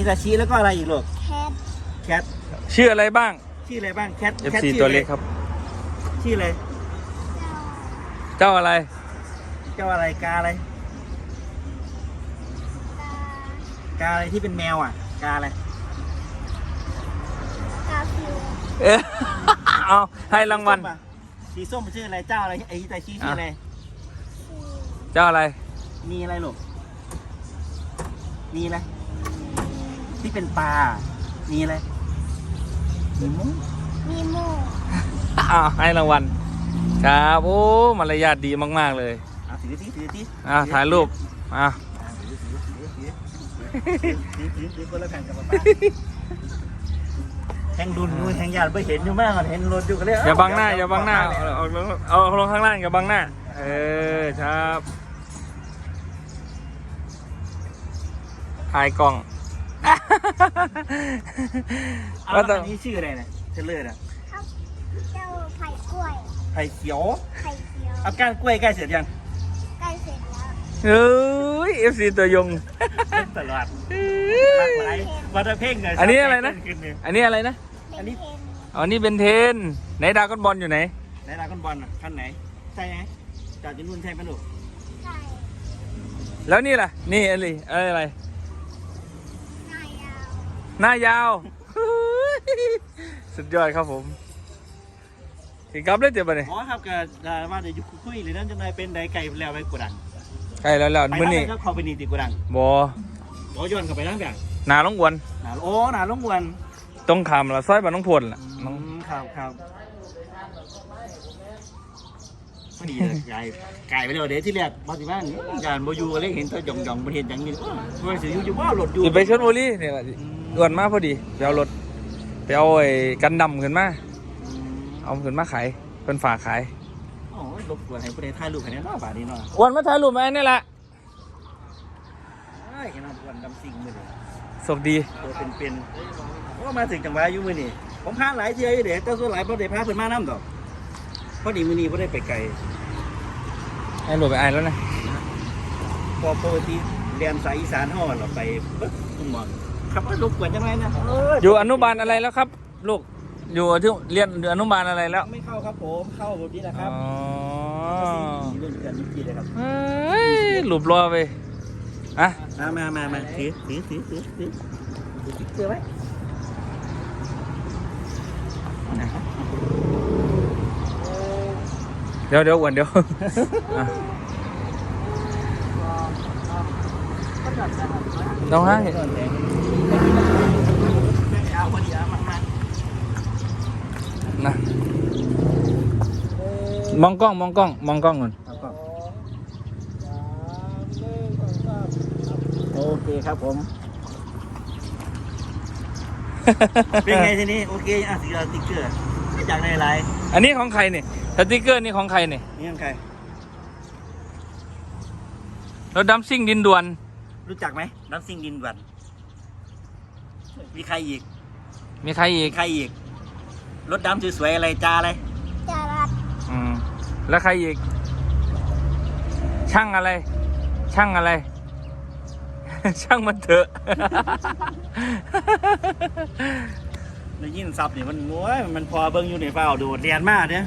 มีตาชีแล้วก็อะไรอีกลูกแคทแคทชื่ออะไรบ้าง ชื่ออะไรบ้างแคทแคท FC ชื่อตัวอะไรเล็กครับ ชื่ออะไรเจ้าเจ้าอะไรเจ้าอะไรกาอะไรตากาอะไรที่เป็นแมวอะกาอะไรกาฟิวเอ๊ะ เอาให้รางวัล สีส้มชื่ออะไรเจ้าอะไรไอ้ตาชีชื่ออะไรชื่อเจ้าอะไรมีอะไรลูกมีอะไร ที่เป็นปลา มีอะไร มีมุ้งมีโมอ้าวให้รางวัลครับโอ้มารยาทดีมากๆเลยอะถือที่ถือที่อะถ่ายรูปอะถือถือถือถือถือถือถือคนละแผ่นกับป้าแทงดุนอยู่แทงยานไปเห็นอยู่มากเห็นรถอยู่ก็เลยอย่าบังหน้าอย่าบังหน้าเอาเอาลงเอาเอาลงข้างล่างอย่าบังหน้า เออครับถ่ายกล้อง เอาแล้วอันนี้ชื่ออะไรเนี่ยเทเลอร์อะครับเจ้าไผ่กล้วย ไผ่เขียว ไผ่เขียวเอาก้านกล้วยใกล้เสร็จยัง ใกล้เสร็จแล้วเฮ้ยเอฟซีตัวยงตลอดมากหลายวันละเพ่งเลยอันนี้อะไรนะ ขึ้เลยอันนี้อะไรนะอันนี้เป็นเทนอ๋อนี่เป็นเทนไหนดรากอนบอลอยู่ไหน ไหนดรากอนบอลอะขั้นไหน ใช่ไหมจอดจินนุ่นใช่ไหมลูกไก่แล้วนี่ล่ะ นี่อะไรอะไรอะไร หน้ายาวหน้ายาว สุดยอดครับผมถึงกลับเลยเดี๋ยวไปเนี่ยอ๋อครับก็ได้ว่าเดี๋ยวยุคุยหรือนั่นจะนายเป็นไดไก่แล้วไปกูดังใกล้แล้วแล้วไปมื้อนั่นี้นครับเขาไปนี่ติกูดังบอโอ้ย้อนเข้าไปนั่งแบบหนาลงอวนหนาโอ้หนาลงวันตรงขามละซอยบ้านน้องพลล่ะอืน้องมครับครับพอดีเลยไก่ไก่ไปเลยเดี๋ยวที่แรกบอสิบ้านยานโบอยูเลยเห็นตัวหย่องหย่องๆมันเห็นอย่างนี้โอ้ยเสียอยู่อยู่ว่ารถอยู่จะไปชลบุรีเนี่ยล่ะ ด่วนมาพอดีไปเอารถไปเอาไอ้กันดำขึ้นมาเอาขึ้นมาขายเป็นฝากขายโอ้ยรบกวนให้ผู้ใดถ่ายรูปให้แน่นอนบาดนี้เนาะอ้วนมาถ่ายรูปมาเนี่ยแหละไอ้ขนาดวันดำสิ่งมือนี่สกดีตัวเป็นๆก็มาถึงจังหวะอยู่มือนี่ผมพาหลายเที่ยวอยู่เด็กแต่ส่วนหลายบ่ได้พาเพิ่นมาน้ำดอกพอดีมือนี้บ่ได้ไปไกลให้รูปไปไอ้แล้วนะ พอปกติเรียนสายอีสานห่อเราไปปึ๊บคุณหมอ ครับว่ารบกวนจังไงนะเอยู่อนุบาลอะไรแล้วครับ ลูกอยู่ที่เรียนอยู่อนุบาลอะไรแล้วไม่เข้าครับผมเข้าแบบนี้แหละคอ๋รัอบเรื่องการยุติเลยครับ เฮ้ยหลุบรอไปอะมามามามาถือถือถือถือถือถือติ๊กเกอร์ไว้เดี๋ยวเดี๋ยวอ้วนเดี๋ยวอะ น้องฮะเอาพอดีเอามามานะมองกล้องมองกล้องมองกล้องก่อนเอาก่อนโอเคครับผม เป็นไงทีนี้โอเคอะสีติ๊กเกอร์จากในไลน์อันนี้ของใครเนี่ยสติกเกอร์นี่ของใครเนี่ยนี่ของใครรถดำซิ่งดินด่วน รู้จักไหมน้ำซิ่งดินดวนมีใครอีก มีใครอีมีกใครอีก รถดำสวยๆอะไรจ้าอะไรจารัดอืม แล้วใครอีก ช่างอะไร ช่างอะไร ช่างมันเถอะ ได้ยินซับนี่มันโอ้ยมันพอเบิ่งอยู่ในเปล่าโดดเรียนมากเนี่ย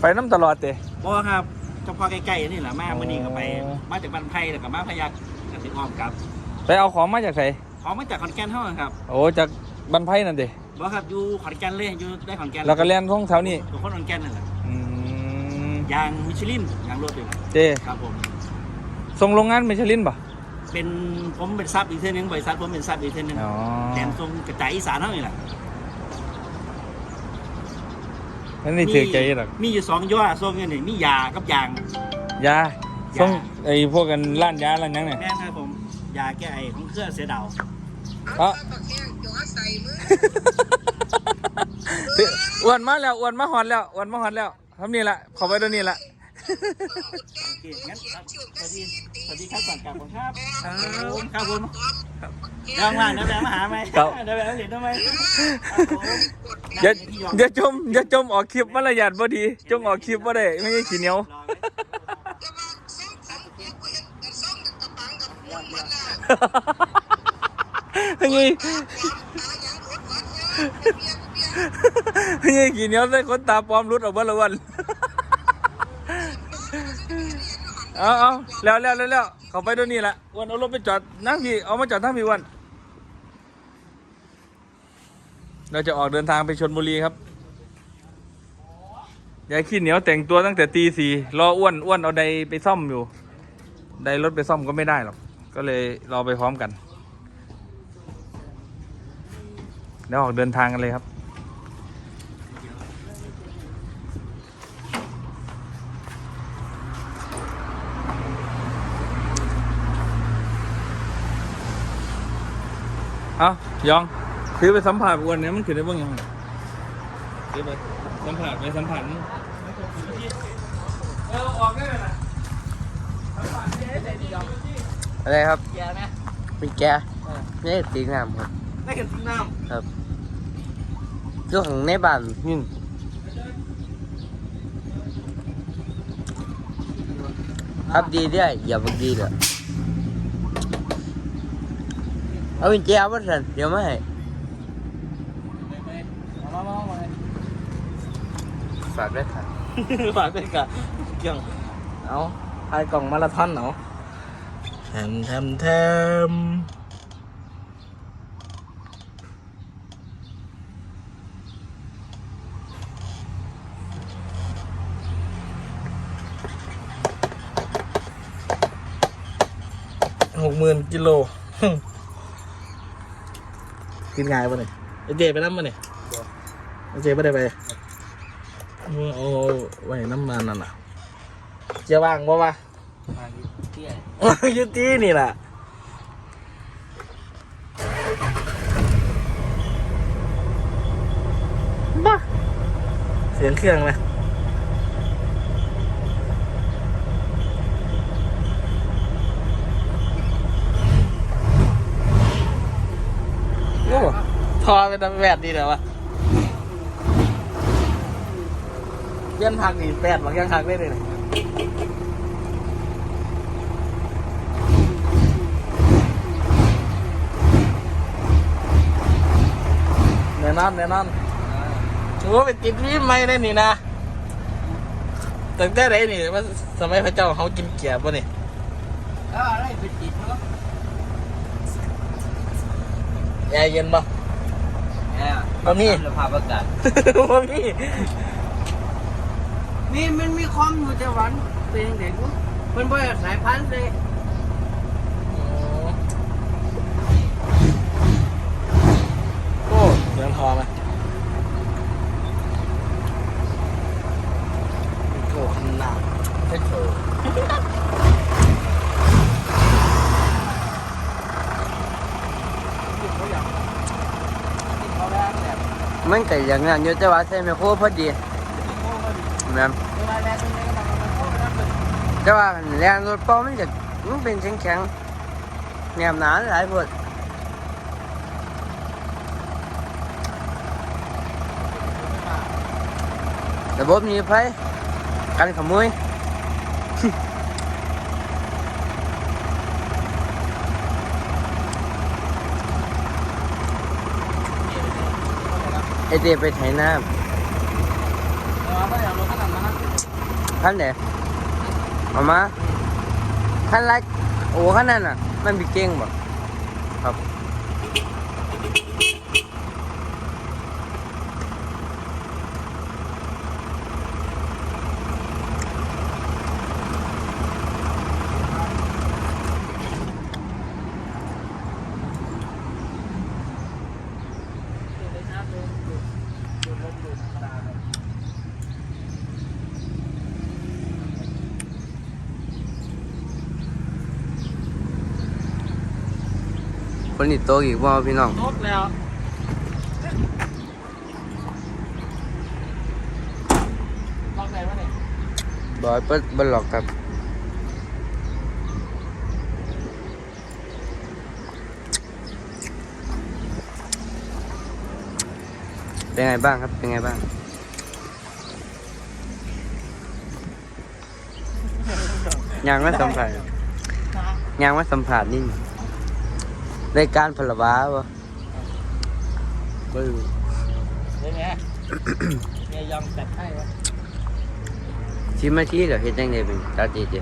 ไปน้ำตลอดเตะ บ่ครับเฉพาะใกล้ๆนี่แหละมาอ๋อมื่อนี้ก็ไป มาจากบ้านไผ่แล้วก็มาพยัก กับสิอ้อมครับไปเอาของมาจากไหนของมาจากขอนแก่นเท่านั้นครับโอ้จากบันไพนั่นเตะบ่ครับอยู่ขอนแก่นเลยอยู่ได้ขอนแก่นแล้วก็เล่นท่องแถวนี้อยู่คนขอนแก่นนั่นแหละอืมยางมิชลินยางรถเลยเจครับผมส่งโรงงานมิชลินป่ะเป็นผมเป็นซับอีกเท่านึงบริษัทผมเป็นซับอีกเท่านึงอ๋อแถมส่งกระจายอีสานเท่านี้แหละนั่นนี่ถือใจหรอกมีอยู่สองย่อส่งเงินนี่มียากับยางยา ส่งไอ้พวกกันร้านยาร้านหยังเนี่ยแม่นครับผมยาแก้ไอของเครื่องเสือดาวเอ๋ออ้วนมาแล้วอ้วนมาหอนแล้วอ้วนมาหอนแล้วทำนี่ละขอไปตัวนี้ละ โอเคงั้นครับสวัสดีสวัสดีครับก่อนกลับผมครับครับผมครับผมเดี๋ยวว่างๆเดี๋ยวแวะมาหาไหมครับ เดี๋ยวแวะมาเห็นทำไมครับผมอย่าพี่ยอมอย่าจมอย่าจมออกคลิปมารยาทบ่ดีจงออกคลิปบ่ได้ไม่ใช่ขี้เหนียว รอไว้ ยังไงยังไงกี่เหนียวใส่คนตาปลอมรุดออกมาละวันเอาเอาแล้วแล้วแล้วแล้วเขาไปด้วยนี่ละอ้วันเอารถไปจอดนั่งพี่เอามาจอดทั้งพี่อ้วันเราจะออกเดินทางไปชนบุรีครับยายขี้เหนียวแต่งตัวตั้งแต่ตีสี่รออ้วนอ้วนเอาใดไปซ่อมอยู่ ใดรถไปซ่อมก็ไม่ได้หรอก ก็เลยรอไปพร้อมกันเดี๋ยวออกเดินทางกันเลยครับ เอายองคือไปสัมผัสอ้วนเนี่ยมันคือได้บ้างยังคือไปสัมผัสไปสัมผัสเออออกได้เลยนะสัมผัสนี่ให้ดียอง อะไรครับแกนะเป็นแกนี่ตีน้ำครับได้กันทิ้งน้อยู่ข้างในบ้านนี่ครับดีเด้ออย่าบักดีเด้อเอาเป็นแจมาสันเดี๋ยวมาให้ำมามามาฝากด้วยครับฝากด้วยกันเกี่ยงเอาไอกล่องมาราธอนเนาะ แทมแทมแทมหกหมื่นกิโลกินง่ายปะเนี่ยไอเจไปน้ำปะเนี่ยไอเจไม่ได้ไปโอ้ไว้น้ำมันนั่นน่ะเจะว่างบ่วะ ยุตินี่แหละบ้าเสียงเครื่องไหมโอ้ทอเป็นแปดดีเดี๋ยววะเบี้ยนผักนี่แปดบางยังหักได้เลย นี่แน่นอนแน่นอนโอ้เป็นกินพี่ไม่ได้นี่นะตั้งแต่ไหนนี่ว่าสมัยพระเจ้าเขากินเกี๊ยวป่ะนี่ก็อะไรเป็นติดเนาะแอร์เย็นป่ะเนี่ยบะหมี่สภาพอากาศว่าพี่นี่มันมีความอยู่จะหวานเป็นเด็กมั้งมันบ่อยสายพันธุ์เลย โอ้เสียงทอไหมโอ้ขนาด ไม่โถ เขาแรกเนี่ย มันก็อย่างนั้นอยู่แต่ว่าใส่ไมโครพอดีนเวลาแต่ว่าแรงรถเป้ามันจะมันเป็นแข็งแข็งๆแนมหนาหลายพวดระบบนี้ไฟกันขโมย ไอเดียไปไถน้าท่านเดนั้นนะำขั้นไหนเอามาขั้นไรโอ้ขั้นนั่นอะ มันมีเก่งบ่ครับ คนนี้โตอีกว่าพี่น้องรถแล้วลองไหนวะเนี่ยบอยเปิดบนหลอกครับเป็นไงบ้างครับ เป็นไงบ้าง ยังไม่สัมผัสยังไม่สัมผัสนี่ ในการพลวาวะไม่รู้ปไงเกยยอมจัดให้วะชิมมาที่เหรอเห็นจังได๋เป็นตาจีเจ้